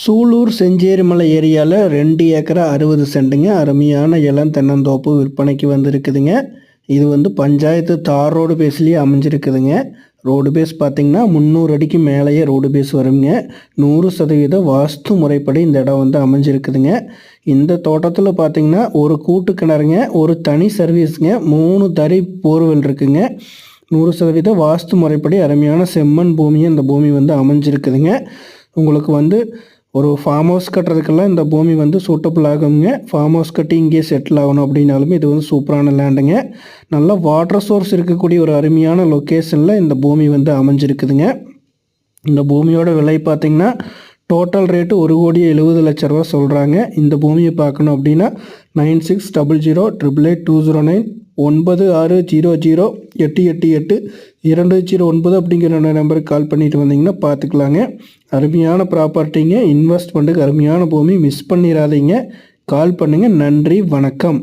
சூலூர் செஞ்சேரிமலை ஏரியாவில் ரெண்டு ஏக்கரா அறுபது சென்ட்டுங்க அருமையான இளம் தென்னந்தோப்பு விற்பனைக்கு வந்திருக்குதுங்க. இது வந்து பஞ்சாயத்து தார் ரோடு பேஸ்லேயே அமைஞ்சிருக்குதுங்க. ரோடு பேஸ் பார்த்திங்கன்னா முந்நூறு அடிக்கு மேலேயே ரோடு பேஸ் வருங்க. நூறு சதவீத வாஸ்து முறைப்படி இந்த இடம் வந்து அமைஞ்சிருக்குதுங்க. இந்த தோட்டத்தில் பார்த்திங்கன்னா ஒரு கூட்டு கிணறுங்க ஒரு தனி சர்வீஸுங்க மூணு தறி போர்வெல் இருக்குங்க. நூறு சதவீத வாஸ்து முறைப்படி அருமையான செம்மண் பூமியும் இந்த பூமி வந்து அமைஞ்சிருக்குதுங்க. உங்களுக்கு வந்து ஒரு ஃபார்ம் ஹவுஸ் கட்டுறதுக்கெல்லாம் இந்த பூமி வந்து சூட்டபிள் ஆகுங்க. ஃபார்ம் ஹவுஸ் கட்டி இங்கேயே செட்டில் ஆகணும் அப்படின்னாலுமே இது வந்து சூப்பரான லேண்டுங்க நல்ல வாட்டர் சோர்ஸ் இருக்கக்கூடிய ஒரு அருமையான லொக்கேஷனில் இந்த பூமி வந்து அமைஞ்சிருக்குதுங்க. இந்த பூமியோட விலை பார்த்திங்கன்னா டோட்டல் ரேட்டு ஒரு கோடி எழுபது லட்ச ரூபா சொல்கிறாங்க இந்த பூமியை பார்க்கணும் அப்படின்னா nine six double zero triple eight two zero nine ஒன்பது ஆறு ஜீரோ ஜீரோ எட்டு எட்டு எட்டு இரண்டு ஜீரோ ஒன்பது அப்படிங்கிற நம்பருக்கு கால் பண்ணிட்டு வந்தீங்கன்னா பார்த்துக்கலாங்க அருமையான ப்ராப்பர்ட்டிங்க இன்வெஸ்ட்மெண்ட்டுக்கு அருமையான பூமி மிஸ் பண்ணிடாதீங்க கால் பண்ணுங்கள் நன்றி வணக்கம்.